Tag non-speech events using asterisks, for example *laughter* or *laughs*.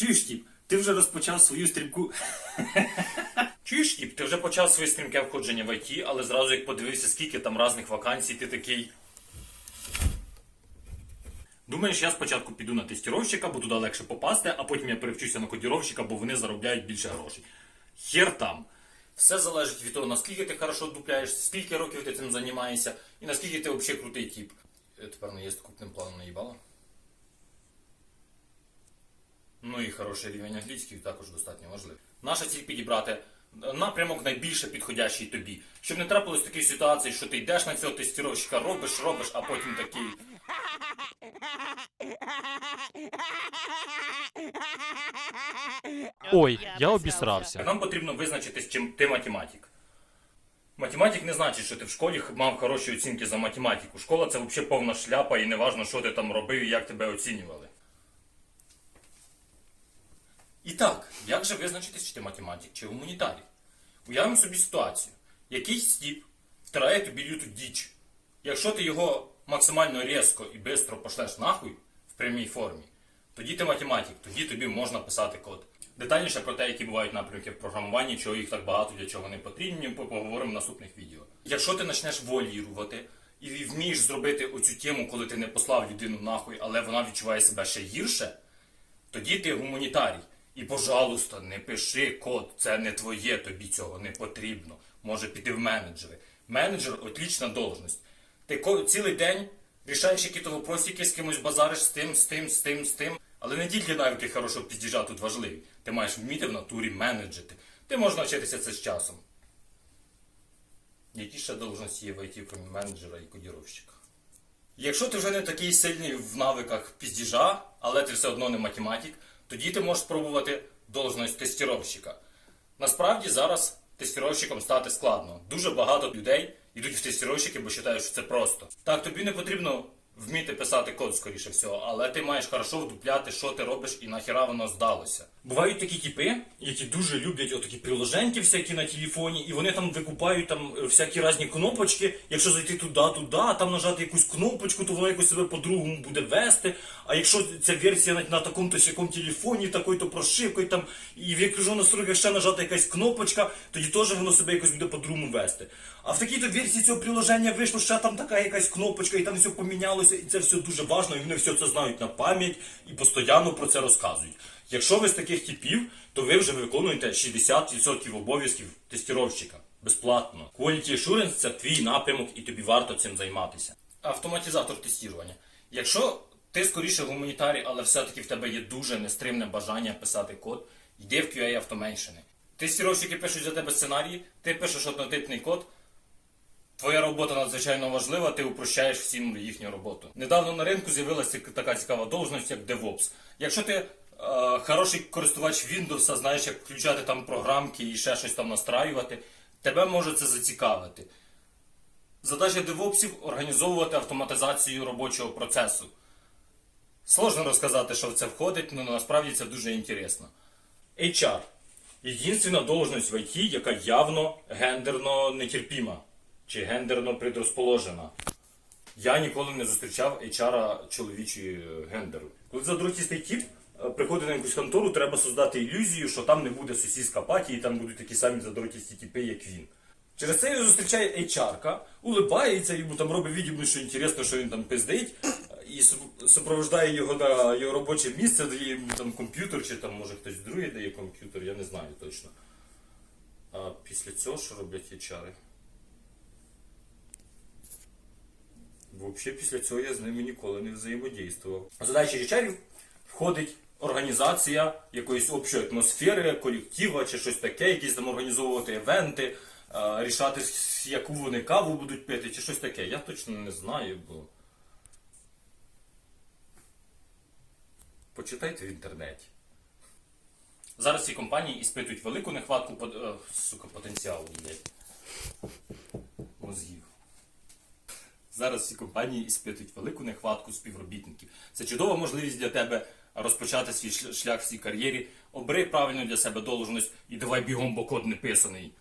Чуєш, тіп, ти вже розпочав свою стрімку. *laughs* Чуєш, тіп, ти вже почав своє стрімке входження в ІТ, але зразу як подивився, скільки там різних вакансій, ти такий. Думаєш, я спочатку піду на тестіровщика, бо туди легше попасти, а потім я перевчуся на кодіровщика, бо вони заробляють більше грошей. Хер там. Все залежить від того, наскільки ти хорошо дупляєш, скільки років ти цим займаєшся, і наскільки ти взагалі крутий тіп. Е, Тепер не є крупним планом наїбало. Ну і хороший рівень англійської також достатньо важливий. Наша ціль підібрати напрямок найбільше підходящий тобі. Щоб не трапилось такої ситуації, що ти йдеш на цього тестіровщика, робиш, робиш, а потім такий. Ой, я обісрався. Нам потрібно визначитись, чим ти математик. Математик не значить, що ти в школі мав хороші оцінки за математику. Школа це взагалі повна шляпа і не важно, що ти там робив і як тебе оцінювали. І так, як же визначитись, чи ти математик, чи гуманітарій? Уявимо собі ситуацію. Якийсь стіп втирає тобі люту діч. Якщо ти його максимально різко і швидко пошлеш нахуй в прямій формі, тоді ти математик, тоді тобі можна писати код. Детальніше про те, які бувають напрямки в програмуванні, чого їх так багато, для чого не потрібні, поговоримо в наступних відео. Якщо ти почнеш волірувати і вмієш зробити оцю тему, коли ти не послав людину нахуй, але вона відчуває себе ще гірше, тоді ти гуманітарій. І, пожалуйста, не пиши код, це не твоє, тобі цього не потрібно. Може піти в менеджери. Менеджер отлічна должність. Ти цілий день рішаєш які то вопросики, з кимось базариш з тим, з тим, з тим, з тим. Але не тільки навики хорошого під'їжджа тут важливі. Ти маєш вміти в натурі менеджити. Ти можеш навчитися це з часом. Які ще должності є в IT, крім менеджера і кодіровщика? Якщо ти вже не такий сильний в навиках піздіжа, але ти все одно не математик, тоді ти можеш спробувати должність тестіровщика. Насправді зараз тестіровщиком стати складно. Дуже багато людей йдуть в тестіровщики, бо вважають, що це просто. Так, тобі не потрібно вміти писати код, скоріше всього, але ти маєш хорошо вдупляти, що ти робиш і нахіра воно здалося. Бувають такі типи, які дуже люблять отакі приложеньки всякі на телефоні, і вони там викупають там е, всякі різні кнопочки. Якщо зайти туди, туди, а там нажати якусь кнопочку, то воно якось себе по-другому буде вести. А якщо ця версія на, на такому-то сякому телефоні, такою-то прошивкою, там, і в якщо настройках ще нажати якась кнопочка, тоді теж воно себе якось буде по-другому вести. А в такій-то версії цього приложення вийшло ще там така якась кнопочка, і там все помінялося, і це все дуже важливо, і вони все це знають на пам'ять і постійно про це розказують. Якщо ви з таких типів, то ви вже виконуєте 60% обов'язків тестіровщика безплатно. Quality Assurance – це твій напрямок, і тобі варто цим займатися. Автоматизатор тестування. Якщо ти скоріше гуманітарій, але все-таки в тебе є дуже нестримне бажання писати код, йди в QA Automation. Тестіровщики пишуть за тебе сценарії, ти пишеш однотипний код. Твоя робота надзвичайно важлива, ти упрощаєш всім їхню роботу. Недавно на ринку з'явилася така цікава должність, як DevOps. Якщо ти е, хороший користувач Windows, знаєш, як включати там програмки і ще щось там настраювати, тебе може це зацікавити. Задача DevOpsів – організовувати автоматизацію робочого процесу. Сложно розказати, що в це входить, але насправді це дуже інтересно. HR. Єдинственна должність в IT, яка явно гендерно нетерпіма чи гендерно предрозположена. Я ніколи не зустрічав HR чоловічої е, гендеру. Коли задротістий тип е, приходить на якусь контору, треба создати ілюзію, що там не буде сусідська паті, і там будуть такі самі задротісті типи, як він. Через це його зустрічає HR, улибається, йому там робить відібно, що інтересно, що він там пиздить, і су- супроводжає його на його робоче місце, дає йому там комп'ютер, чи там може хтось другий дає комп'ютер, я не знаю точно. А після цього що роблять HR? Взагалі після цього я з ними ніколи не взаємодійствував. В задачі HR входить організація якоїсь общої атмосфери, колектива чи щось таке, якісь там організовувати івенти, рішати, яку вони каву будуть пити, чи щось таке. Я точно не знаю, бо. Почитайте в інтернеті. Зараз ці компанії іспитують велику нехватку е, сука, потенціалу, блядь. Зараз всі компанії іспитують велику нехватку співробітників. Це чудова можливість для тебе розпочати свій шлях- в цій кар'єрі. Обери правильно для себе должність і давай бігом, бо код не писаний.